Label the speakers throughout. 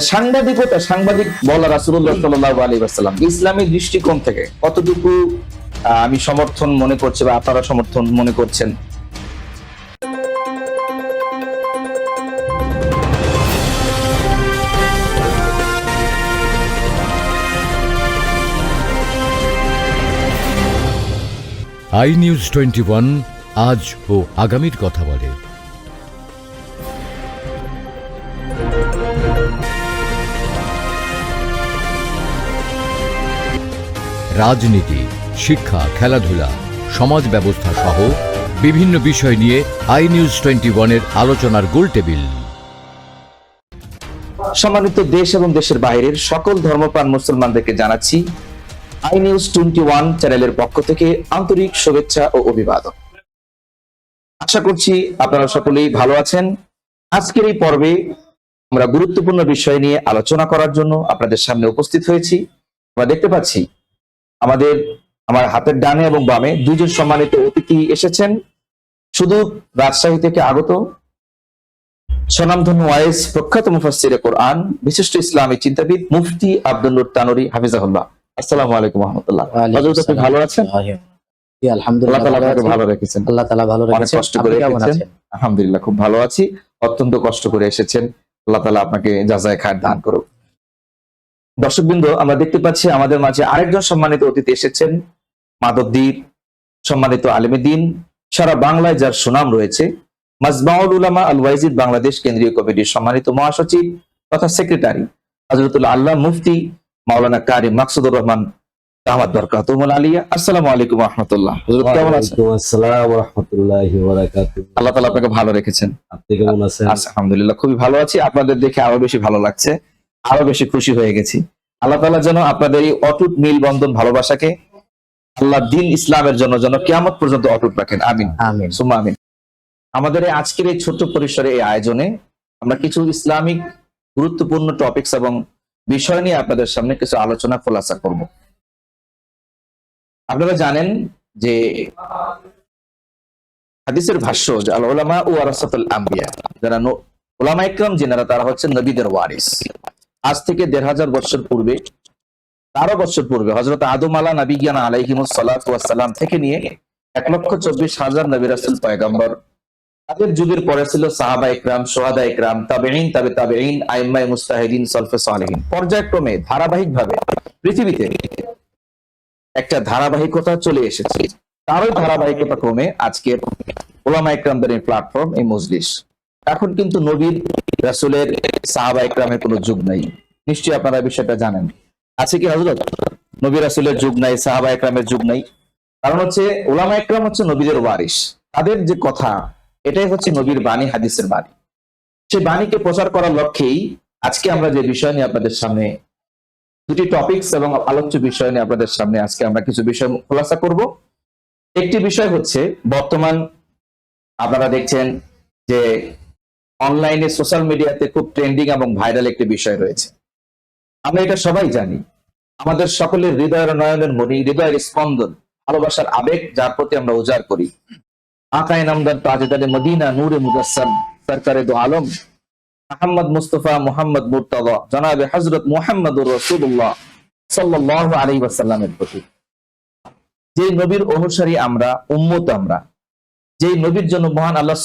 Speaker 1: সাংবাদিকতা সাংবাদিক বলা রাসুল্লাহ সাল্লাহ আলী আসসালাম ইসলামী দৃষ্টিকোণ থেকে কতটুকু আমি সমর্থন মনে করছি বা আপনারা সমর্থন মনে করছেন?
Speaker 2: আই নিউজ টোয়েন্টি আজ ও আগামীর কথা বলে। রাজনীতি, শিক্ষা, খেলাধুলা, সমাজ ব্যবস্থা সহ বিভিন্ন বিষয় নিয়ে আই নিউজ টোয়েন্টি ওয়ানের আলোচনার গোল টেবিল
Speaker 1: সম্মানিত দেশ এবং দেশের বাইরের সকল ধর্মপ্রাণ মুসলমানদেরকে জানাচ্ছি আই নিউজ টোয়েন্টি ওয়ান চ্যানেলের পক্ষ থেকে আন্তরিক শুভেচ্ছা ও অভিবাদন। আশা করছি আপনারা সকলেই ভালো আছেন। আজকের এই পর্বে আমরা গুরুত্বপূর্ণ বিষয় নিয়ে আলোচনা করার জন্য আপনাদের সামনে উপস্থিত হয়েছি। আমরা দেখতে পাচ্ছি আমাদের আমার হাতের ডানে এবং বামে দুজন সম্মানিত অতিথি এসেছেন। শুধু রাজশাহী থেকে আগত স্বনামধন্য ওয়াইস প্রখ্যাত মুফাসসিরে কোরআন বিশিষ্ট ইসলামী চিন্তাবিদ মুফতি আব্দুল নূর তানুরি হাফিজাহুল্লাহ। আসসালামু আলাইকুম রহমতুল্লাহ। হযরত আপনি ভালো আছেন? আল্লাহ
Speaker 3: আলহামদুলিল্লাহ
Speaker 1: তাআলা
Speaker 3: ভালো
Speaker 1: রেখেছেন।
Speaker 3: আল্লাহ তাআলা ভালো রেখেছেন।
Speaker 1: কষ্ট করে এসেছেন। আলহামদুলিল্লাহ খুব ভালো আছি। অত্যন্ত কষ্ট করে এসেছেন। আল্লাহ তাআলা আপনাকে যাজায় খায়ের দান করুক। দর্শকবৃন্দ আমরা দেখতে পাচ্ছি আমাদের মাঝে আরেকজন সম্মানিত অতিথি এসেছেন মাদবদীর সম্মানিত আলিমুদ্দিন। সারা বাংলায় যার সুনাম রয়েছে মাজমাউল উলামা আল ওয়াইজিদ বাংলাদেশ কেন্দ্রীয় কমিটির সম্মানিত মহাসচিব তথা সেক্রেটারি হজরতুল্লাহ আল্লাহ মুফতি মাওলানা কারি মাকসুদুর রহমান আহমদ বরকাতুমুল আলিয়া। আসসালামু আলাইকুম রহমতুল্লাহ। হজরত কেমন আছেন?
Speaker 4: ওয়ালাইকুম আসসালাম রহমতুল্লাহি বারাকাতুহু।
Speaker 1: আল্লাহ তাআলা আপনাকে ভালো রেখেছেন।
Speaker 4: আপনি কেমন আছেন?
Speaker 1: আচ্ছা, আলহামদুলিল্লাহ খুবই ভালো আছি। আপনাদের দেখে আরও বেশি ভালো লাগছে। আরও বেশি খুশি হয়ে গেছি। আল্লাহ তাআলা যেন আপনাদের এই অটুট মিল বন্ধন ভালোবাসাকে আল্লাহ দিন ইসলামের জন্য যেন কিয়ামত পর্যন্ত অটুট রাখেন। আমিন।
Speaker 3: আমিন।
Speaker 1: সুম্মা আমিন। আমাদের এই আজকের এই ছোট্ট পরিসরে এই আয়োজনে আমরা কিছু ইসলামিক গুরুত্বপূর্ণ টপিকস এবং বিষয় নিয়ে আপনাদের সামনে কিছু আলোচনা খোলাসা করব। আপনারা জানেন যে হাদিসের ভাষ্য যে আল ওলামা ও আরাসাতুল আম্বিয়া যারা ওলামা ইকরাম যিনারা তারা হচ্ছে নবীদের ওয়ারিস। আজ থেকে দেড় হাজার বছর পূর্বে তেরো বছর পূর্বে হজরত আদম আলা নবী জ্ঞান আলাইহিমুস সালাম থেকে নিয়ে এক লক্ষ চব্বিশ হাজার নবী রাসুল পয়গম্বর। তাদের যুগের পরে ছিল সাহাবা ইকরাম সোহাদা ইকরাম তাবেইন তাবে তাবেইন আইম্মাই মুস্তাহিদিন, সলফে সালেহিন। পর্যায়ক্রমে ধারাবাহিকভাবে পৃথিবীতে একটা ধারাবাহিকতা চলে এসেছে। তারই ধারাবাহিকতা ক্রমে আজকে ওলামা ইকরামদের প্ল্যাটফর্ম এই মজলিস। এখন কিন্তু নবীর, রাসুলের সাহাবা ইকরামের কোনো যুগ নাই। নিশ্চয়ই আপনারা বিষয়টা জানেন। আছে কি হজরত নবী, রাসুলের যুগ নাই সাহাবা ইকরামের যুগ নাই। কারণ হচ্ছে ওলামা ইকরাম হচ্ছে নবীদের ওয়ারিস তাদের যে কথা, এটাই হচ্ছে নবীর বাণী, হাদিসের বাণী। সেই বাণীকে প্রচার করার লক্ষ্যেই আজকে আমরা যে বিষয় নিয়ে আপনাদের সামনে, দুটি টপিকস এবং আলোচ্য বিষয় নিয়ে আপনাদের সামনে আজকে আমরা কিছু বিষয় খোলাসা করব। একটি বিষয় হচ্ছে, বর্তমান আপনারা দেখছেন যে অনলাইনে সোশ্যাল মিডিয়াতে খুব ট্রেন্ডিং এবং ভাইরাল একটি বিষয় রয়েছে। আমরা এটা সবাই জানি। আমাদের সকলের হৃদয়ের নয়নের মণি, হৃদয়ের স্পন্দন, ভালোবাসার আবেগ যার প্রতি আমরা উজাড় করি। আকায় নামদার তাজেদারে মদিনা, নূরে মুজাসসাম, সরকারে দো আলম, মোহাম্মদ মুস্তফা, মোহাম্মদ মুর্তদা জনাবে হজরত মোহাম্মদুর রসুল্লাহ সাল্লাল্লাহু আলাইহি ওয়াসাল্লামের প্রতি। যে নবীর অনুসারী আমরা, উম্মত আমরা যে নবীর জন্য মহান আল্লাহ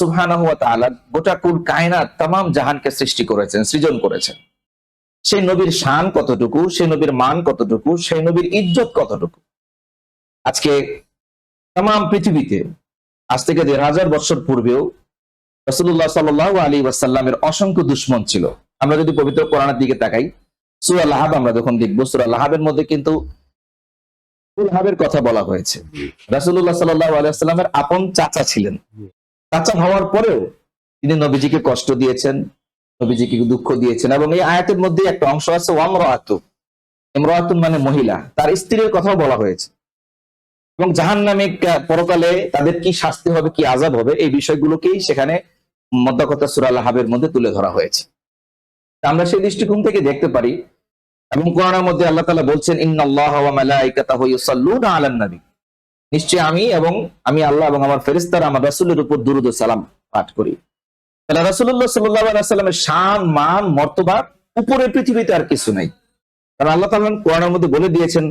Speaker 1: তাআলা গোটা কুল কায়নাত তামাম জাহানকে সৃষ্টি করেছেন, সৃজন করেছেন। সেই নবীর শান কতটুকু, সেই নবীর মান কতটুকু, সেই নবীর ইজ্জত কতটুকু? আজকে তামাম পৃথিবীতে, আজ থেকে দেড় হাজার বছর পূর্বেও রসুল্লাহ সাল্লাহ আলী ওয়াসাল্লামের অসংখ্য দুশ্মন ছিল। আমরা যদি পবিত্র কোরআনের দিকে তাকাই, সুরা লাহাব আমরা যখন দেখব, সুরা লাহাবের মধ্যে কিন্তু লাহাবের কথা বলা হয়েছে। রাসুল্লাহ সাল্লাহ আলিয়াস্লামের আপন চাচা ছিলেন। চাচা হওয়ার পরেও তিনি নবীজিকে কষ্ট দিয়েছেন নবীজিকে দুঃখ দিয়েছেন এবং এই আয়াতের মধ্যে একটা অংশ আছে ওয়ামরাতু ইমরাতুন মানে মহিলা। তার স্ত্রীর কথাও বলা হয়েছে। এবং জাহান নামে পরকালে তাদের কি শাস্তি হবে কি আজাব হবে এই বিষয়গুলোকেই সেখানে মদ্দাকতা সুরা লাহাবের মধ্যে তুলে ধরা হয়েছে। আমরা সেই দৃষ্টিকোণ থেকে দেখতে পারি এবং কোরআনের মধ্যে আল্লাহ তাআলা বলছেন মালাইকাতাহু আলান নবী। নিশ্চয় আমি এবং আমি আল্লাহ এবং আমার ফেরেশতারা আমার রাসূলের উপর দুরূদ সালাম পাঠ করি। তাহলে রাসূলুল্লাহ সাল্লাল্লাহু আলাইহি সাল্লামের শান, মান, মর্তবা উপরে পৃথিবীতে আর কিছু নাই। কারণ আল্লাহ তাআলা কোরআনের মধ্যে বলে দিয়েছেন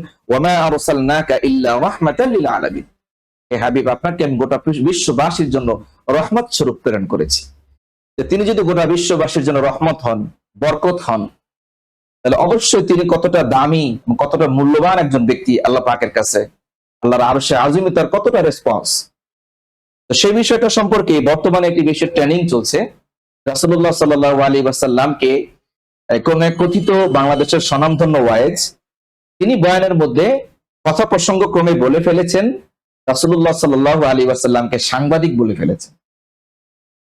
Speaker 1: হাবিব, আপনাকে আমি গোটা বিশ্ববাসীর জন্য রহমত স্বরূপ প্রেরণ করেছি। তিনি যদি গোটা বিশ্ববাসীর জন্য রহমত হন, বরকত হন তাহলে অবশ্যই তিনি কতটা দামি, কতটা মূল্যবান একজন ব্যক্তি আল্লাহ পাকের কাছে, আল্লাহর আরশে আজমি তার কতটা রেসপন্স তো সেই বিষয়টা সম্পর্কে বর্তমানে একটি বিষয় ট্রেনিং চলছে। রাসুল্লাহ সাল্লাহ আলী কোন এক কথিত বাংলাদেশের স্বনামধন্য ওয়াইজ তিনি বয়ানের মধ্যে কথা প্রসঙ্গ ক্রমে বলে ফেলেছেন রাসুল্লাহ সাল্লাহ আলী ওয়াসাল্লামকে সাংবাদিক বলে ফেলেছেন।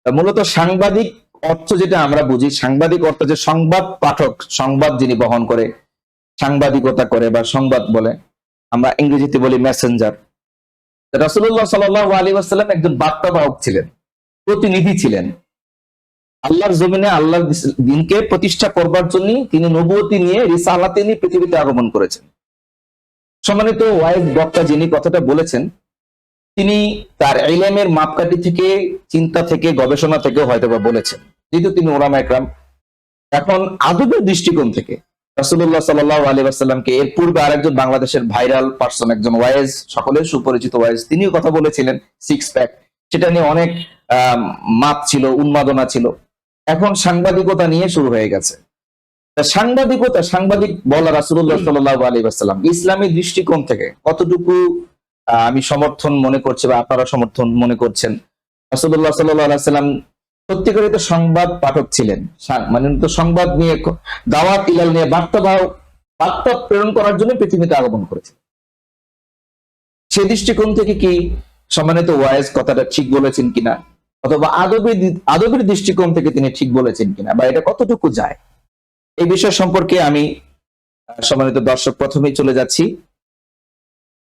Speaker 1: মূলত সাংবাদিক অর্থ যেটা আমরা বুঝি, সাংবাদিক অর্থ যে সংবাদ পাঠক, সংবাদ যিনি বহন করে, সাংবাদিকতা করে বা সংবাদ বলে, আমরা ইংরেজিতে বলি মেসেঞ্জার রাসুল্লাহ সাল্লাহ আলী ওয়াসাল্লাম একজন বার্তাবাহক ছিলেন, প্রতিনিধি ছিলেন। আল্লাহর জমিনে আল্লাহর দিস- দিনকে প্রতিষ্ঠা করবার জন্য তিনি নবুয়তি নিয়ে রিসালাতে নিয়ে পৃথিবীতে আগমন করেছেন। সম্মানিত ওয়াইজ বক্তা যিনি কথাটা বলেছেন তিনি তার ইলেমের মাপকাঠি থেকে, চিন্তা থেকে, গবেষণা থেকে হয়তো বা বলেছেন। যেহেতু তিনি ওলামা একরাম, এখন আদবের দৃষ্টিকোণ থেকে রাসুল্লাহ সাল্লাহ আলী এর পূর্বে আরেকজন বাংলাদেশের ভাইরাল পার্সন, একজন ওয়াইজ, সকলের সুপরিচিত ওয়াইজ, তিনিও কথা বলেছিলেন সিক্স প্যাক সেটা নিয়ে অনেক মাপ ছিল, উন্মাদনা ছিল। এখন সাংবাদিকতা নিয়ে শুরু হয়ে গেছে। সাংবাদিকতা, সাংবাদিক বলা রাসুল্লাহ সাল্লাহ আলী আসসালাম ইসলামী দৃষ্টিকোণ থেকে কতটুকু আমি সমর্থন মনে করছি বা আপনারা সমর্থন মনে করছেন। রাসুল্লাহ সাল্লাহ সাল্লাম সত্যিকারই তো সংবাদ পাঠক ছিলেন। মানে তো সংবাদ নিয়ে দাওয়াত, ইলাল নিয়ে বার্তা বাহক বার্তা প্রেরণ করার জন্য পৃথিবীতে আগমন করেছে। সে দৃষ্টিকোণ থেকে কি সম্মানিত ওয়াইজ কথাটা ঠিক বলেছেন কিনা? অথবা আদবী আদবের দৃষ্টিকোণ থেকে তিনি ঠিক বলেছেন কিনা? বা এটা কতটুকু যায়? এই বিষয় সম্পর্কে আমি সম্মানিত দর্শক প্রথমেই চলে যাচ্ছি।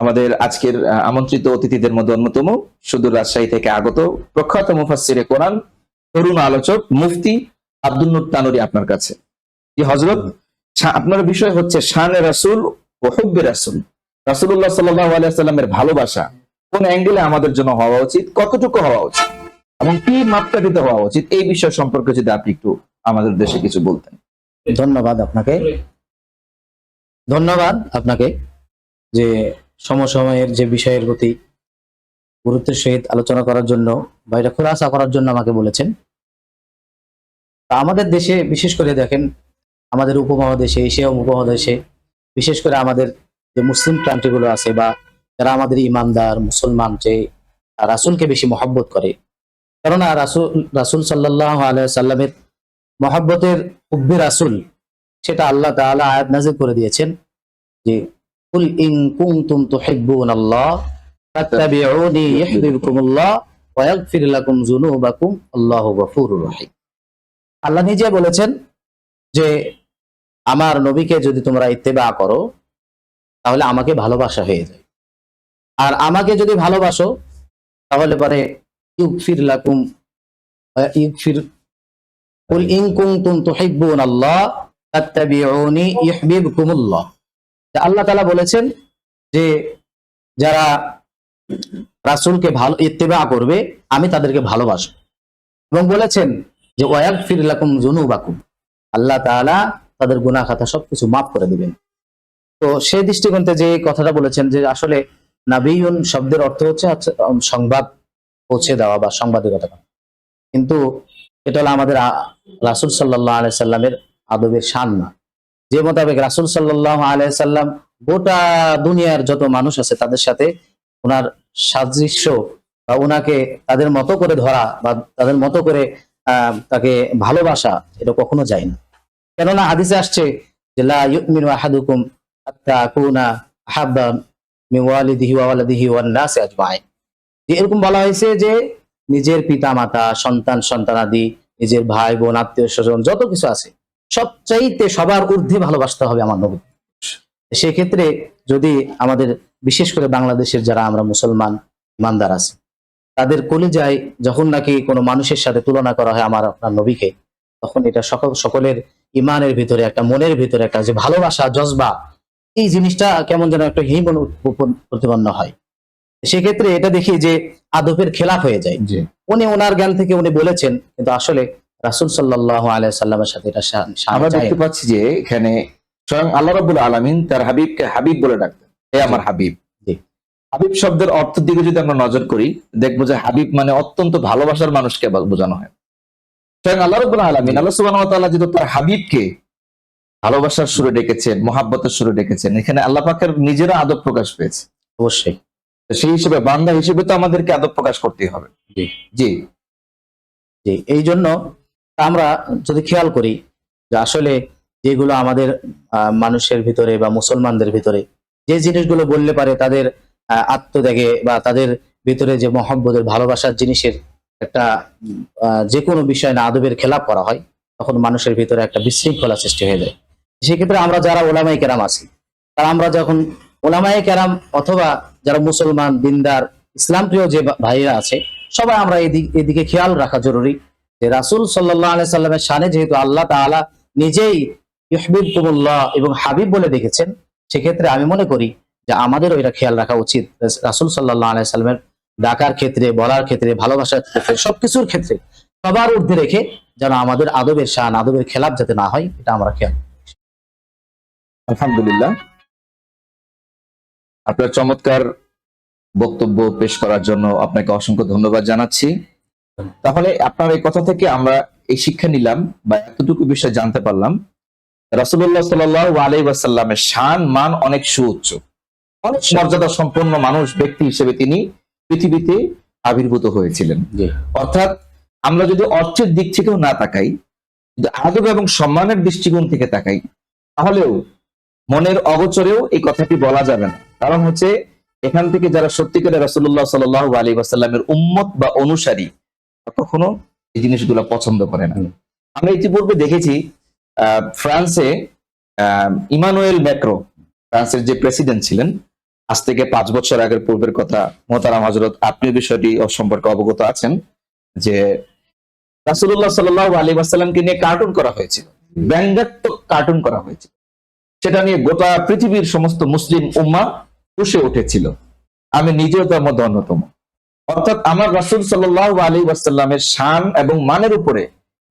Speaker 1: আমাদের আজকের আমন্ত্রিত অতিথিদের মধ্যে অন্যতম সুদূর রাজশাহী থেকে আগত প্রখ্যাত মুফাসসিরে কোরআন তরুণ আলোচক মুফতি আব্দুল নুর তানুরি আপনার কাছে। হজরত আপনার বিষয় হচ্ছে শানে রাসুল ও হুব্বে রাসুল। রাসুল্লাহ সাল্লাহ ভালোবাসা কোন অ্যাঙ্গেলে আমাদের জন্য হওয়া উচিত, কতটুকু হওয়া উচিত এবং কি মাপকাঠিতে হওয়া উচিত, এই বিষয় সম্পর্কে যদি আপনি একটু আমাদের দেশে কিছু বলতেন।
Speaker 3: ধন্যবাদ আপনাকে। ধন্যবাদ আপনাকে যে সমসময়ের যে বিষয়ের প্রতি গুরুত্বের সহিত আলোচনা করার জন্য বা এটা খোলাসা করার জন্য আমাকে বলেছেন। তা আমাদের দেশে বিশেষ করে দেখেন, আমাদের উপমহাদেশে, এশিয়া উপমহাদেশে, বিশেষ করে আমাদের যে মুসলিম কান্ট্রিগুলো আছে বা যারা আমাদের ইমানদার, মুসলমান, যে রাসুলকে বেশি মহব্বত করে। কেননা রাসুল রাসুল সাল্লাহ সাল্লামের মহব্বতের হুব্বে রাসুল, সেটা আল্লাহ তাআলা আয়াত নাযিল করে দিয়েছেন যে কুল ইন কুনতুম তুহিব্বুনাল্লাহ ফাত্তাবিউনি ইউহিব্বুকুমুল্লাহ ওয়া ইয়াগফির লাকুম যুনুবাকুম আল্লাহু গফুরুর রহিম। আল্লাহ নিজে বলেছেন যে, আমার নবীকে যদি তোমরা ইত্তেবা করো, তাহলে আমাকে ভালোবাসা হয়ে যায়। আর আমাকে যদি ভালোবাসো, তাহলে পরে ইউগফির লাকুম ওয়া ইউগফির, কুল ইন কুনতুম তুহিব্বুনাল্লাহ ফাত্তাবিউনি ইউহিব্বুকুমুল্লাহ। আল্লাহ তালা বলেছেন যে যারা রাসূলকে ভালো, ইত্তেবা করবে, আমি তাদেরকে ভালোবাসব। এবং বলেছেন যে, ওয়াগফির লাকুম যুনুবাকুম। আল্লাহ তাআলা তাদের গুনাহ খাতা সবকিছু মাফ করে দিবেন। তো সেই দৃষ্টিকোণ থেকে যে কথাটা বলেছেন যে, আসলে নাবিউন শব্দের অর্থ হচ্ছে সংবাদ পৌঁছে দেওয়া বা সাংবাদিকতা। কিন্তু এটা হলো আমাদের রাসূল সাল্লাল্লাহু আলাইহি সাল্লামের আদবের শান না। যে মোতাবেক রাসুল সাল্লাল্লাহু আলাইসাল্লাম গোটা দুনিয়ার যত মানুষ আছে তাদের সাথে ওনার সাদৃশ্য বা ওনাকে তাদের মতো করে ধরা বা তাদের মতো করে তাকে ভালোবাসা এটা কখনো যায় না। কেননা হাদিসে আসছে যে এরকম বলা হয়েছে যে, নিজের পিতা মাতা সন্তান, সন্তানাদি, নিজের ভাই বোন, আত্মীয় স্বজন, যত কিছু আছে সবচাইতে সবার ঊর্ধ্বে ভালোবাসতে হবে আমার নবী। সেক্ষেত্রে যদি আমাদের বিশেষ করে বাংলাদেশের যারা আমরা মুসলমান ইমানদার আছে তাদের কোলে কলিজায় যখন নাকি কোনো মানুষের সাথে তুলনা করা হয় আমার আপনার নবীকে তখন এটা সকল সকলের ইমানের ভিতরে একটা মনের ভিতরে একটা যে ভালোবাসা জজবা এই জিনিসটা কেমন যেন একটা হিমন প্রতিপন্ন হয়। সেক্ষেত্রে এটা দেখি যে আদবের খেলাফ হয়ে যায়। উনি ওনার জ্ঞান থেকে উনি বলেছেন কিন্তু আসলে রাসুল সাল্লাহ আলাই সাল্লামের সাথে এটা
Speaker 1: আমরা দেখতে পাচ্ছি যে এখানে স্বয়ং আল্লাহ রাব্বুল আলামিন তার হাবিবকে হাবিব বলে ডাকতেন। হে আমার হাবিব। হাবিব শব্দের অর্থের দিকে যদি আমরা নজর করি দেখব যে হাবিব মানে অত্যন্ত ভালোবাসার মানুষকে বোঝানো হয়। স্বয়ং আল্লাহ রাব্বুল আলামিন আল্লাহ তাআলা যেহেতু তার হাবিবকে ভালোবাসার সুরে ডেকেছেন মহাব্বতের সুরে ডেকেছেন এখানে আল্লাহ পাকের নিজেরা আদব প্রকাশ পেয়েছে।
Speaker 3: অবশ্যই।
Speaker 1: সেই হিসেবে বান্দা হিসেবে তো আমাদেরকে আদব প্রকাশ করতেই হবে।
Speaker 3: জি।
Speaker 1: জি।
Speaker 3: জি এই জন্য আমরা যদি খেয়াল করি যে আসলে যেগুলো আমাদের মানুষের ভিতরে বা মুসলমানদের ভিতরে যে জিনিসগুলো বললে পারে তাদের আত্মত্যাগে বা তাদের ভিতরে যে মহব্বতের, ভালোবাসার জিনিসের একটা যে কোনো বিষয় না আদবের খেলাপ করা হয়, তখন মানুষের ভিতরে একটা বিশৃঙ্খলা সৃষ্টি হয়ে যায়। সেক্ষেত্রে আমরা যারা ওলামাই কেরাম আছি, তারা আমরা যখন ওলামাই কেরাম অথবা যারা মুসলমান, দিনদার, ইসলাম প্রিয় যে ভাইরা আছে, সবাই আমরা এদিক খেয়াল রাখা জরুরি রাসুল সাল্লাহ আলাই সাল্লামের সানে যেহেতু আল্লাহ তাআলা নিজেই ইহবিব কুমুল্লাহ এবং হাবিব বলে দেখেছেন, সেক্ষেত্রে আমি মনে করি যে আমাদেরও এটা খেয়াল রাখা উচিত। রাসুল সাল্লাহ আলাই সাল্লামের ডাকার ক্ষেত্রে, বলার ক্ষেত্রে, ভালোবাসার ক্ষেত্রে, সবকিছুর ক্ষেত্রে সবার ঊর্ধ্বে রেখে যেন আমাদের আদবের শান, আদবের খেলাপ যাতে না হয়, এটা আমরা খেয়াল
Speaker 1: আলহামদুলিল্লাহ। আপনার চমৎকার বক্তব্য পেশ করার জন্য আপনাকে অসংখ্য ধন্যবাদ জানাচ্ছি। তাহলে আপনার এই কথা থেকে আমরা এই শিক্ষা নিলাম বা এতটুকু বিষয় জানতে পারলাম। রাসুল্লাহ সাল আলাই ওয়াসাল্লামের শান মান অনেক সুউচ্চ। অনেক মর্যাদা সম্পন্ন মানুষ ব্যক্তি হিসেবে তিনি পৃথিবীতে আবির্ভূত হয়েছিলেন। অর্থাৎ আমরা যদি অর্থের দিক থেকেও না তাকাই যদি আদব এবং সম্মানের দৃষ্টিকোণ থেকে তাকাই তাহলেও মনের অগোচরেও এই কথাটি বলা যাবে না। কারণ হচ্ছে এখান থেকে যারা সত্যিকারের রাসুল্লাহ সাল আলী ওয়াসাল্লামের উম্মত বা অনুসারী কখনো এই জিনিসগুলো পছন্দ করে না। আমরা ইতিপূর্বে দেখেছি ফ্রান্সে ইমানুয়েল ম্যাক্রো, ফ্রান্সের যে প্রেসিডেন্ট ছিলেন, আজ থেকে পাঁচ বছর আগের পূর্বের কথা, মোহতারাম হজরত আপনি বিষয়টি সম্পর্কে অবগত আছেন, যে রাসুল্লাহ সাল্লাহ আলী ওয়াসাল্লামকে নিয়ে কার্টুন করা হয়েছিল, ব্যঙ্গাত্মক কার্টুন করা হয়েছিল। সেটা নিয়ে গোটা পৃথিবীর সমস্ত মুসলিম উম্মা পুষে উঠেছিল। আমি নিজেও তার মধ্যে অন্যতম। অর্থাৎ আমার রাসুল সাল্লাহ আলী ওয়াসাল্লামের শান এবং মানের উপরে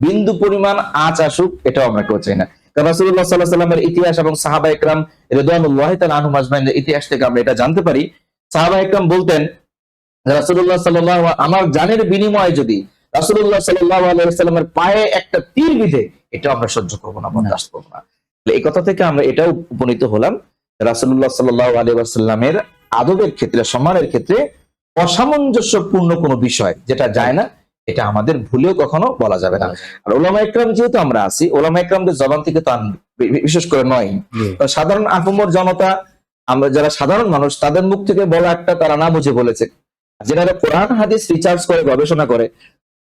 Speaker 1: বিন্দু পরিমাণ আঁচ আসুক, এটাও আমরা কেউ চাই না। সাল্লাহ সাল্লামের ইতিহাস এবং সাহাবা ইকরাম রেদানুল্লাহ ইতিহাস থেকে আমরা এটা জানতে পারি। সাহাবা ইকরাম বলতেন সাল্লাহ আমার জানের বিনিময়ে যদি সাল্লাহ আলাইসাল্লামের পায়ে একটা তীর বিধে এটা আমরা সহ্য করব না করব না। এই কথা থেকে আমরা এটাও উপনীত হলাম। রাসুল্লাহ সাল্লাহ আলী আসাল্লামের আদবের ক্ষেত্রে, সম্মানের ক্ষেত্রে অসামঞ্জস্যপূর্ণ কোনো বিষয় যেটা যায় না এটা আমাদের ভুলেও কখনো বলা যাবে না। আর ওলামা একরাম যেহেতু আমরা আছি ওলামা একরামদের জবান থেকে তো বিশেষ করে নয়। সাধারণ আপামর জনতা আমরা যারা সাধারণ মানুষ তাদের মুখ থেকে বলা একটা তারা না বুঝে বলেছে। যারা কোরআন হাদিস রিচার্জ করে গবেষণা করে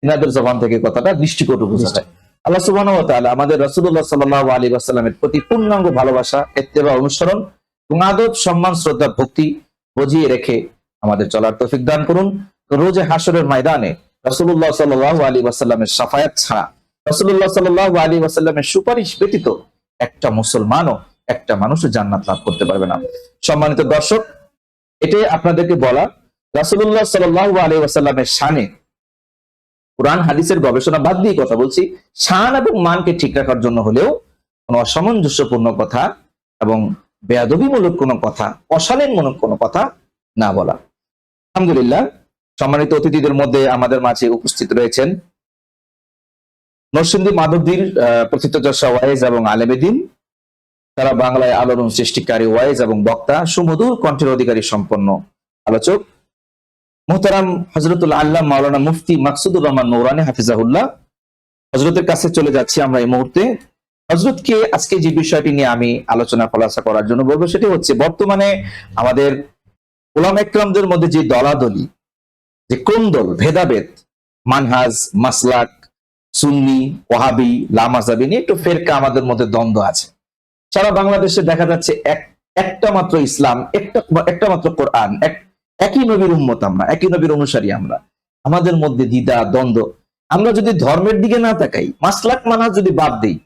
Speaker 1: তিনাদের জবান থেকে কথাটা দৃষ্টিকটু বোঝা যায়। আল্লাহ তাআলা আমাদের রাসূলুল্লাহ সাল্লাল্লাহু আলাইহি ওয়াসাল্লামের প্রতি পূর্ণাঙ্গ ভালোবাসা ইত্তেবা অনুসরণ এবং আদব সম্মান শ্রদ্ধা ভক্তি বজিয়ে রেখে আমাদের চলার তৌফিক দান করুন। রোজে হাসরের ময়দানে রাসূলুল্লাহ সাল্লাল্লাহু আলাইহি ওয়াসাল্লামের শাফায়াত ছাড়া রাসূলুল্লাহ সাল্লাল্লাহু আলাইহি ওয়াসাল্লামের সুপারিশ ব্যতীত একটা মুসলমানও একটা মানুষও জান্নাত লাভ করতে পারবে না। সম্মানিত দর্শক, এটাই আপনাদেরকে বলা রাসূলুল্লাহ সাল্লাল্লাহু আলাইহি ওয়াসাল্লামের শানে কোরআন, হাদিসের গবেষণা বাদ দিয়ে কথা বলছি। শান এবং মানকে ঠিক রাখার জন্য হলেও কোনো অসামঞ্জস্যপূর্ণ কথা এবং বেয়াদবিমূলক কোনো কথা, অশালীনমূলক কোনো কথা না বলা। আলহামদুলিল্লাহ, সম্মানিত অতিথিদের মধ্যে আমাদের মাঝে উপস্থিত রয়েছেন নরসিংদী মাধবদীর প্রথিতযশা ওয়াইজ এবং আলেমেদিন তারা বাংলায় আলোড়ন সৃষ্টিকারী ওয়াইজ এবং বক্তা, সুমধুর কণ্ঠের অধিকারী সম্পন্ন আলোচক। মোহতারাম হজরতুল আল্লাহ মাওলানা মুফতি মাকসুদুর রহমান নৌরানি হাফিজাহুল্লাহ। হজরতের কাছে চলে যাচ্ছি আমরা এই মুহূর্তে। হজরতকে আজকে যে বিষয়টি নিয়ে আমি আলোচনা, খোলাসা করার জন্য বলব, সেটি হচ্ছে বর্তমানে আমাদের ওলাম একরামদের মধ্যে যে দলাদলি, যে কোন্দল, ভেদাভেদ, মানহাজ, মাসলাক, সুন্নি ওহাবি লামাজাবি নিয়ে একটু ফেরকা আমাদের মধ্যে দ্বন্দ্ব আছে। সারা বাংলাদেশে দেখা যাচ্ছে এক, একটা মাত্র ইসলাম, একটা একটা মাত্র কোরআন, এক, একই নবীর উম্মত আমরা, একই নবীর অনুসারী আমরা। আমাদের মধ্যে দ্বিধা, দ্বন্দ্ব। আমরা যদি ধর্মের দিকে না তাকাই, মাসলাক মানাজ যদি বাদ দিই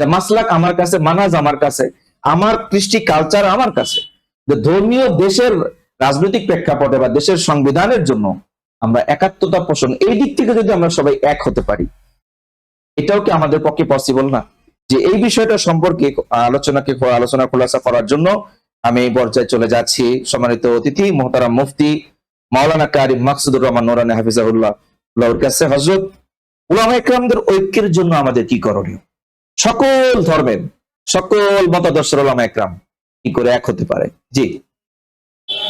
Speaker 1: মাসলাক আমার কাছে মানাজ আমার কাছে, আমার কৃষ্টি কালচার আমার কাছে। ধর্মীয় দেশের রাজনৈতিক প্রেক্ষাপটে বা দেশের সংবিধানের জন্য আমরা একাত্মতা পোষণ, এই দিক থেকে যদি আমরা সবাই এক হতে পারি, এটাও কি আমাদের পক্ষে পসিবল না? যে এই বিষয়টা সম্পর্কে আলোচনাকে আলোচনা খোলাসা করার জন্য আমি এই পর্যায়ে চলে যাচ্ছি। সম্মানিত অতিথি, মোহতারাম মুফতি, মাওলানা কারিম মাকসুদুর রহমান, নোরানি হাফিজাহুল্লাহ আল্লাহর কাছে। হজরত উলামা ইকরামদের ঐক্যের জন্য আমাদের কি করণীয়? সকল ধর্মের, সকল মতাদর্শের ওলামা একরাম কি করে এক হতে পারে? জি।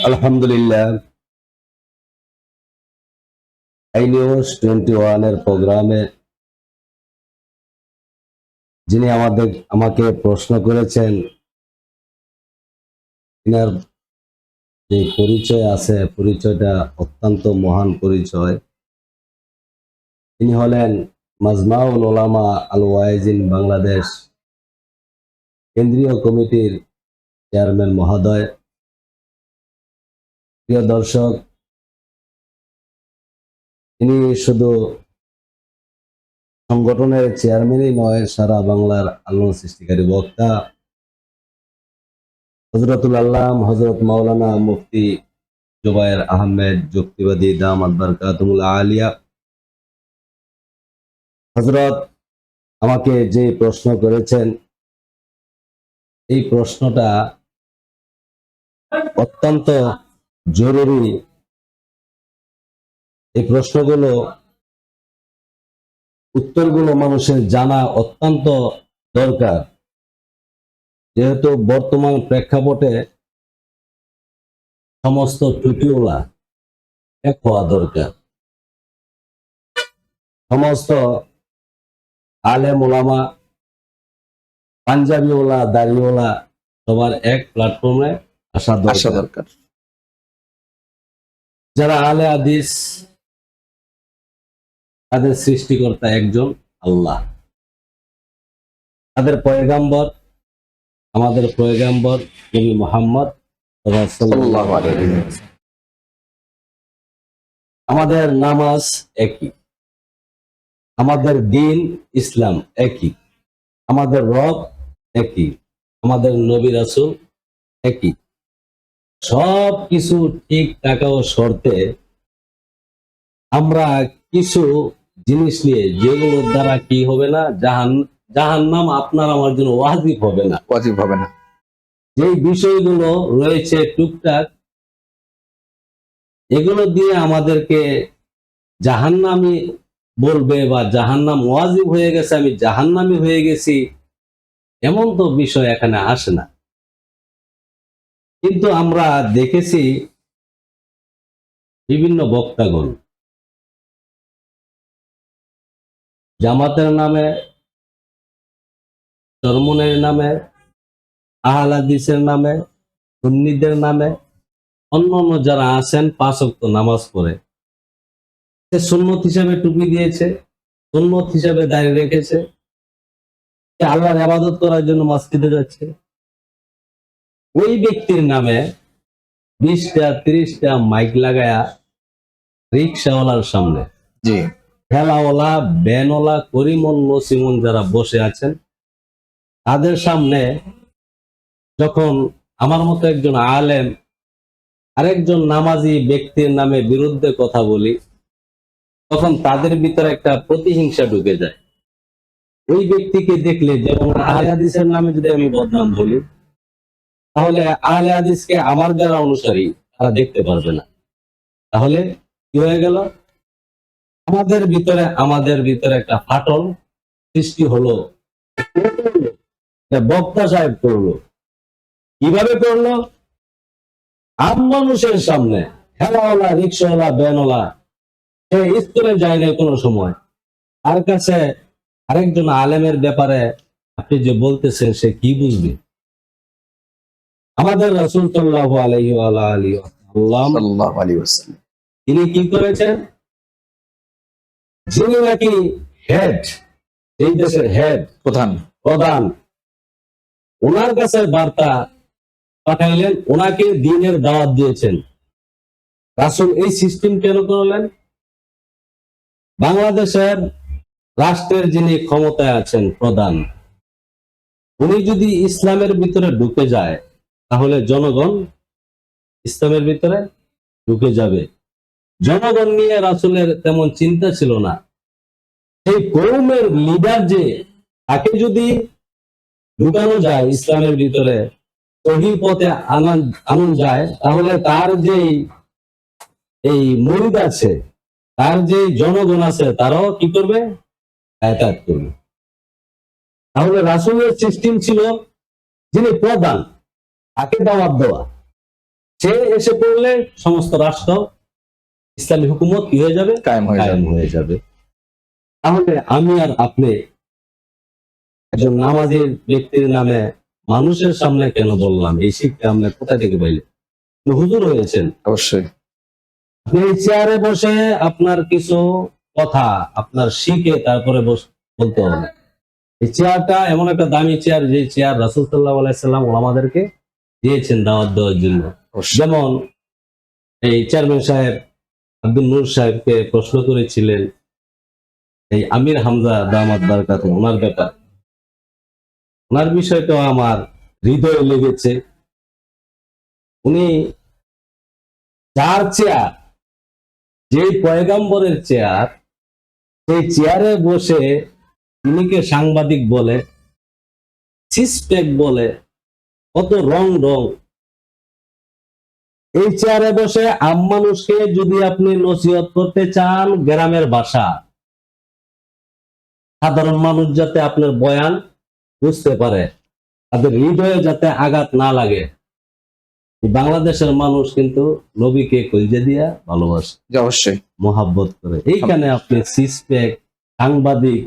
Speaker 4: আলহামদুলিল্লাহ। আই নিউজ টোয়েন্টি ওয়ানের প্রোগ্রামে যিনি আমাদের, আমাকে প্রশ্ন করেছেন, তিনার যে পরিচয় আছে, পরিচয়টা অত্যন্ত মহান পরিচয়। তিনি হলেন মাজমাউল ওলামা আল ওয়াইজিন বাংলাদেশ কেন্দ্রীয় কমিটির চেয়ারম্যান মহোদয়। প্রিয় দর্শক, তিনি শুধু সংগঠনের চেয়ারম্যানই নয়, সারা বাংলার আলোড়ন সৃষ্টিকারী বক্তা। হজরতুল আল্লাম হজরত মাওলানা মুফতি জুবায়ের আহমেদ, যুক্তিবাদী দামাত বারকাতুল আলিয়া। হজরত আমাকে যে প্রশ্ন করেছেন, এই প্রশ্নটা অত্যন্ত জরুরি। এই প্রশ্নগুলো উত্তরগুলো মানুষের জানা অত্যন্ত দরকার। যেহেতু বর্তমান প্রেক্ষাপটে সমস্ত টুটিওলা এক হওয়া দরকার। সমস্ত আলে ওলামা পাঞ্জাবিওলা দাড়িওয়ালা সবার এক প্ল্যাটফর্মে আসা দরকার। যারা আলে আদিস তাদের সৃষ্টিকর্তা একজন আল্লাহ। তাদের পয়গাম্বর, আমাদের পয়গাম্বর নবী মোহাম্মদ। আমাদের নামাজ একই। আমাদের দিন ইসলাম একই। আমাদের রব একই। আমাদের নবী রাসূল একই। সব কিছু ঠিক টাকা ও শর্তে আমরা কিছু জিনিস নিয়ে যেগুলোর দ্বারা কি হবে না জাহান জাহান নাম আপনার আমার জন্য ওয়াজিব হবে না।
Speaker 1: ওয়াজিব হবে না।
Speaker 4: যে বিষয়গুলো রয়েছে টুকটাক এগুলো দিয়ে আমাদেরকে জাহান্নামি বলবে বা জাহান্নাম ওয়াজিব হয়ে গেছে আমি জাহান্নামি হয়ে গেছি এমন তো বিষয় এখানে আসে না। কিন্তু আমরা দেখেছি বিভিন্ন বক্তাগণ জামাতের নামে, চরমনের নামে, আহলাদিসের নামে, সুন্নিদের নামে, অন্য অন্য যারা আছেন পাঁচ ওয়াক্ত নামাজ পড়ে, সে সুন্নত হিসাবে টুপি দিয়েছে, সুন্নত হিসাবে দাঁড়িয়ে রেখেছে আল্লাহর আবাদত করার জন্য মসজিদে যাচ্ছে। ওই ব্যক্তির নামে বিশটা ত্রিশটা মাইক লাগায়া রিক্সাওয়ালার সামনে।
Speaker 1: জি।
Speaker 4: ঠেলাওয়ালা ব্যানওয়ালা করিমন নসিমন যারা বসে আছেন তাদের সামনে যখন আমার মতো একজন আলেম আরেকজন নামাজি ব্যক্তির নামে বিরুদ্ধে কথা বলি তখন তাদের ভিতরে একটা প্রতিহিংসা ঢুকে যায়। ওই ব্যক্তিকে দেখলে যেমন আহলে হাদিসের নামে যদি আমি বদনাম বলি তাহলে আহলে হাদিসকে আমার যারা অনুসারী তারা দেখতে পারবে না। তাহলে কি হয়ে গেল? আমাদের ভিতরে আমাদের ভিতরে একটা ফাটল সৃষ্টি হলো। বক্তা সাহেব করল। কীভাবে করল? আম মানুষের সামনে, হেলাওয়ালা, রিক্সাওয়ালা ব্যানওয়ালা সে স্কুলে যায় না কোনো সময়। আর কাছে আরেকজন আলেমের ব্যাপারে আপনি যে বলতেছেন, সে কি বুঝবে? আমাদের রসুল সাল্লাহ আলহি তিনি কি করেছেন? যিনি নাকি হেড এই দেশের হেড
Speaker 1: প্রধান।
Speaker 4: প্রধান। ওনার কাছে বার্তা পাঠাইলেন ওনাকে দিনের দাওয়াত দিয়েছেন। রাসুল এই সিস্টেম কেন করলেন? বাংলাদেশের রাষ্ট্রের যিনি ক্ষমতায় আছেন প্রধান উনি যদি ইসলামের ভিতরে ঢুকে যায় তাহলে জনগণ ইসলামের ভিতরে ঢুকে যাবে। জনগণ নিয়ে রাসুলের তেমন চিন্তা ছিল না। এই কৌমের লিডার যে, তাকে যদি ঢুকানো যায় ইসলামের ভিতরে, সহি পথে আনান, আনুন যায়, তাহলে তার যে এই মরিদ আছে, তার যে জনগণ আছে, তারাও কি করবে? করবে। তাহলে রাসুলের সিস্টেম ছিল যিনি প্রধান। তাকে দাওয়াত দেওয়া। সে এসে পড়লে সমস্ত রাষ্ট্র ইসলামী হুকুমত কি হয়ে যাবে?
Speaker 1: কায়েম হয়ে যাবে।
Speaker 4: তাহলে আমি আর আপনি একজন নামাজের ব্যক্তির নামে মানুষের সামনে কেন বললাম? এই শিক্ষা আমরা কোথা থেকে পাইলে? হুজুর হয়েছেন।
Speaker 1: অবশ্যই।
Speaker 4: আপনি চেয়ারে বসে আপনার কিছু কথা আপনার শিখে তারপরে বস- বলতে হবে। এই চেয়ারটা এমন একটা দামি চেয়ার যে চেয়ার রাসুল সাল্লাহ আলাইসাল্লাম আমাদেরকে দিয়েছেন দাওয়াত দেওয়ার জন্য। যেমন এই চেয়ারম্যান সাহেব আব্দুল নূর সাহেবকে প্রশ্ন করেছিলেন এই আমির হামজা দামাত বারকাতে ওনার ব্যাপার। ওনার বিষয়টা আমার হৃদয়ে লেগেছে। উনি যার চেয়ার যে পয়গাম্বরের চেয়ার সেই চেয়ারে বসে তিনিকে সাংবাদিক বলে সিসপেক বলে কত রং রং। এই চেয়ারে বসে আম মানুষকে যদি আপনি নসিহত করতে চান গ্রামের বাসা সাধারণ মানুষ যাতে আপনার বয়ান বুঝতে পারে তাদের হৃদয়ে যাতে আঘাত না লাগে। বাংলাদেশের মানুষ কিন্তু নবীকে কলজে দিয়া ভালোবাসে।
Speaker 1: অবশ্যই।
Speaker 4: মোহাব্বত করে। এইখানে আপনি সিসপেক সাংবাদিক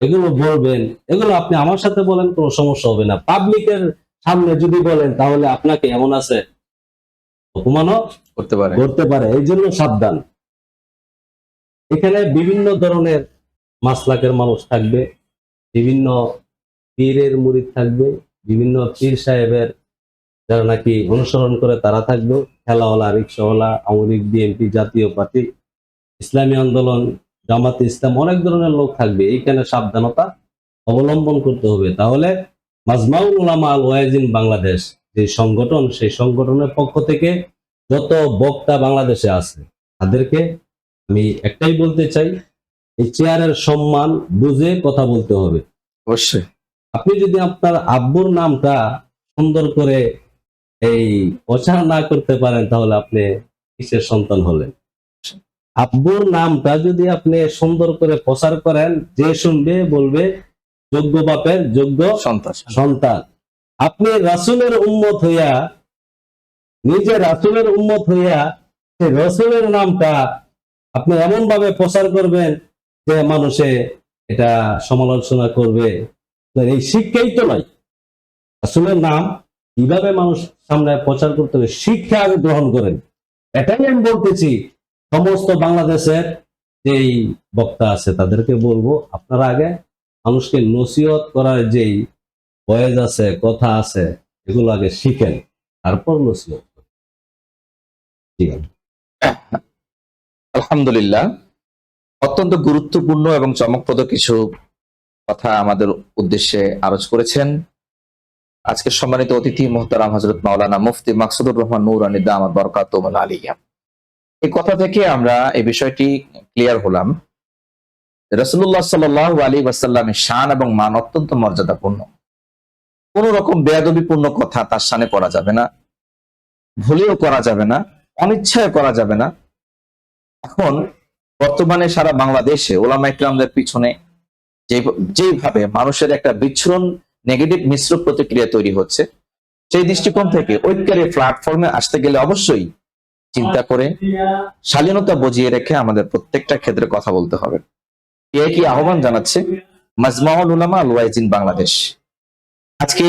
Speaker 4: এগুলো বলবেন এগুলো আপনি আমার সাথে বলেন কোনো সমস্যা হবে না। পাবলিকের সামনে যদি বলেন তাহলে আপনাকে এমন আছে অপমানও
Speaker 1: করতে পারে।
Speaker 4: করতে পারে। এই জন্য সাবধান। এখানে বিভিন্ন ধরনের মাসলাকের মানুষ থাকবে বিভিন্ন পীরের মুরিদ থাকবে বিভিন্ন পীর সাহেবের যারা নাকি অনুসরণ করে তারা থাকবে খেলাওয়ালা রিক্সাওয়ালা আওয়ামী লীগ বিএনপি জাতীয় পার্টি ইসলামী আন্দোলন জামাত ইসলাম অনেক ধরনের লোক থাকবে। এইখানে সাবধানতা অবলম্বন করতে হবে। তাহলে মাজমাউল উলামা আল ওয়াইজিন বাংলাদেশ যে সংগঠন সেই সংগঠনের পক্ষ থেকে যত বক্তা বাংলাদেশে আছে তাদেরকে আমি একটাই বলতে চাই এই চেয়ারের সম্মান বুঝে কথা বলতে হবে।
Speaker 1: অবশ্যই।
Speaker 4: আপনি যদি আপনার আব্বুর নামটা সুন্দর করে এই প্রচার না করতে পারেন তাহলে আপনি কিসের সন্তান হলেন? আব্বুর নামটা যদি আপনি সুন্দর করে প্রচার করেন যে শুনবে বলবে যোগ্য বাপের যোগ্য
Speaker 1: সন্তান।
Speaker 4: সন্তান। আপনি রাসুলের উম্মত হইয়া নিজে রাসুলের উম্মত হইয়া সেই রসুলের নামটা আপনি এমন ভাবে প্রচার করবেন যে মানুষে এটা সমালোচনা করবে। এই শিক্ষাই তো নয়। রাসুলের নাম কীভাবে মানুষ সামনে প্রচার করতে হবে শিক্ষা আগে গ্রহণ করেন। এটাই আমি বলতেছি সমস্ত বাংলাদেশের যেই বক্তা আছে তাদেরকে বলব আপনারা আগে মানুষকে নসিহত করার যেই বয়েজ আছে, কথা আছে, এগুলো আগে শিখেন, তারপর নসিহত
Speaker 1: আলহামদুলিল্লাহ, অত্যন্ত গুরুত্বপূর্ণ এবং চমকপ্রদ কিছু কথা আমাদের উদ্দেশ্যে আরজ করেছেন। আজকে সম্মানিত অতিথি মোহতারাম হজরত মাওলানা মুফতি মাকসুদুর রহমান নুরানি দামাত বরকাতুম আলিয়া এই কথা থেকে আমরা এই বিষয়টি ক্লিয়ার হলাম। রসুল্লাহ সাল আলী ওয়াসাল্লামের শান এবং মান অত্যন্ত মর্যাদাপূর্ণ। কোন রকম বেয়াদবিপূর্ণ কথা তার সামনে করা যাবে না, ভুলেও করা যাবে না, অনিচ্ছায় করা যাবে না। এখন বর্তমানে সারা বাংলাদেশে ওলামা ইকরামদের পিছনে যে, যেভাবে মানুষের একটা বিচ্ছুরণ, নেগেটিভ মিশ্র প্রতিক্রিয়া তৈরি হচ্ছে, সেই দৃষ্টিকোণ থেকে ঐক্যের প্ল্যাটফর্মে আসতে গেলে অবশ্যই চিন্তা করে শালীনতা বজিয়ে রেখে আমাদের প্রত্যেকটা ক্ষেত্রে কথা বলতে হবে। এ কি আহ্বান জানাচ্ছে? মাজমাউল উলামা আল ওয়াইজিন বাংলাদেশ। আজকে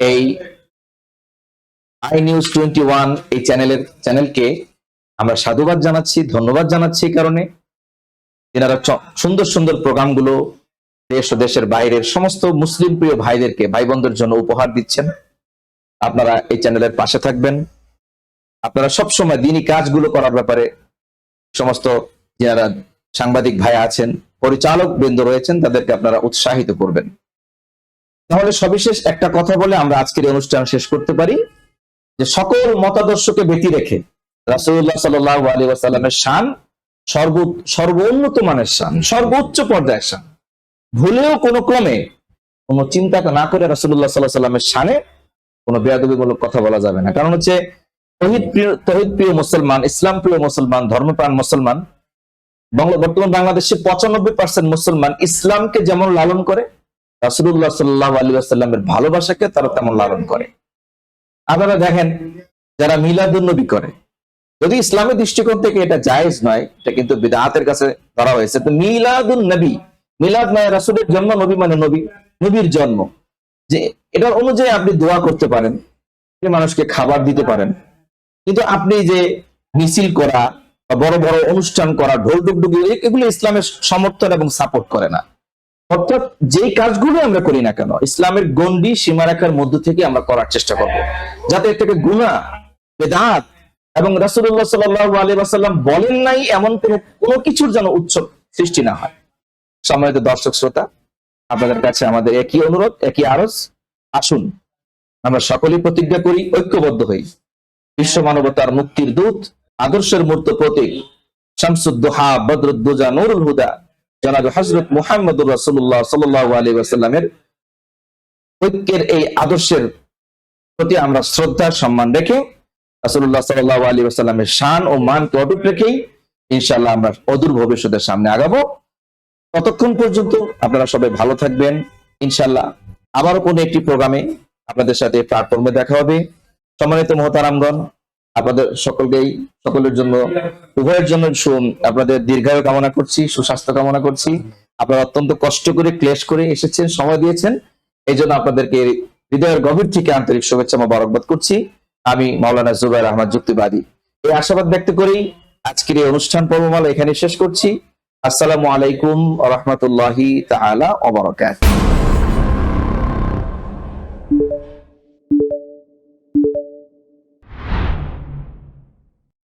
Speaker 1: এই আই নিউজ টোয়েন্টি ওয়ান এই চ্যানেলের চ্যানেলকে আমরা সাধুবাদ জানাচ্ছি, ধন্যবাদ জানাচ্ছি এই কারণে। এনারা সুন্দর সুন্দর প্রোগ্রামগুলো দেশ ও দেশের বাইরের সমস্ত মুসলিম প্রিয় ভাইদেরকে ভাই বোনদের জন্য উপহার দিচ্ছেন। আপনারা এই চ্যানেলের পাশে থাকবেন। আপনারা সবসময় দিনই কাজগুলো করার ব্যাপারে সমস্ত যারা সাংবাদিক ভাই আছেন, পরিচালক বৃন্দ রয়েছেন, তাদেরকে আপনারা উৎসাহিত করবেন। তাহলে সবিশেষ একটা কথা বলে আমরা আজকের অনুষ্ঠান শেষ করতে পারি, যে সকল মতাদর্শকে ব্যতি রেখে রাসূলুল্লাহ সাল্লাল্লাহু আলাইহি ওয়াসাল্লামের শান সর্ব, সর্বোন্নত মানের শান, সর্বোচ্চ পর্যায়ের শান। ভুলেও কোনো ক্রমে কোনো চিন্তা না করে রাসুল্লাহ সাল্লাহ সাল্লামের শানে কোনো বেয়াদবিমূলক কথা বলা যাবে না। কারণ হচ্ছে তহিদ প্রিয় তহিদ প্রিয় মুসলমান, ইসলাম প্রিয় মুসলমান, ধর্মপ্রাণ মুসলমান বর্তমান বাংলাদেশে পঁচানব্বই পার্সেন্ট মুসলমান ইসলামকে যেমন লালন করে রাসুল্লাহ সাল্লাহ আলী আসাল্লামের ভালোবাসাকে তারা তেমন লালন করে। আপনারা দেখেন, যারা মিলাদুল নবী করে, যদি ইসলামের দৃষ্টিকোণ থেকে এটা জায়েজ নয়, এটা কিন্তু বিদাতের কাছে ধরা হয়েছে। তো মিলাদুন নবী, মিলাদ মানে রাসুলের জন্ম, নবী মানে নবী, নবীর জন্ম। যে এটার অনুযায়ী আপনি দোয়া করতে পারেন মানুষকে খাবার দিতে পারেন। কিন্তু আপনি যে মিছিল করা বড় বড় অনুষ্ঠান করা, ঢোল ডুগডুগি এগুলো ইসলামের সমর্থন এবং সাপোর্ট করে না। অর্থাৎ যেই কাজগুলো আমরা করি না কেন, ইসলামের গন্ডি সীমারেখার মধ্য থেকে আমরা করার চেষ্টা করব। যাতে এর থেকে গুণা বেদাত এবং রাসুল্লাহ সাল্লাহ আলী আসাল্লাম বলেন নাই এমন কোনো কোনো কিছুর যেন উৎসব সৃষ্টি না হয়। সম্মানিত দর্শক শ্রোতা, আপনাদের কাছে আমাদের একই অনুরোধ, একই আরজ। আসুন, আমরা সকলেই প্রতিজ্ঞা করি, ঐক্যবদ্ধ হই। বিশ্ব মানবতার মুক্তির দূত আদর্শের মূর্ত প্রতীক, শামসুদ্দোহা, বদরুদ্দোজা, নুরুল হুদা। জনাব হজরত মুহাম্মদুর রাসূলুল্লাহ সাল্লাল্লাহু আলাইহি ওয়াসাল্লামের ঐক্যের এই আদর্শের প্রতি আমরা শ্রদ্ধা, সম্মান রেখে রাসূলুল্লাহ সাল্লাল্লাহু আলাইহি ওয়াসাল্লামের শান ও মানকে অটুট রেখেই ইনশাল্লাহ আমরা অদূর ভবিষ্যতের সামনে আগাবো। ততক্ষণ পর্যন্ত আপনারা সবাই ভালো থাকবেন। ইনশাল্লাহ আবারও কোনো একটি প্রোগ্রামে আপনাদের সাথে প্ল্যাটফর্মে দেখা হবে। সম্মানিত মহতারামগণ আপনাদের সকলকেই, সকলের জন্য, উভয়ের জন্য আপনাদের দীর্ঘায়ু কামনা করছি, সুস্বাস্থ্য কামনা করছি। আপনারা অত্যন্ত কষ্ট করে, ক্লেশ করে এসেছেন, সময় দিয়েছেন। এই জন্য আপনাদেরকে হৃদয়ের গভীর থেকে আন্তরিক শুভেচ্ছা মোবারকবাদ করছি। আমি মাওলানা জুবাইর আহমদ যুক্তিবাদী। এই আশাবাদ ব্যক্ত করেই আজকের এই অনুষ্ঠান পর্বমালা এখানে শেষ করছি। আসসালামু আলাইকুম রহমতুল্লাহি তাআলা ওয়া বারাকাতুহু।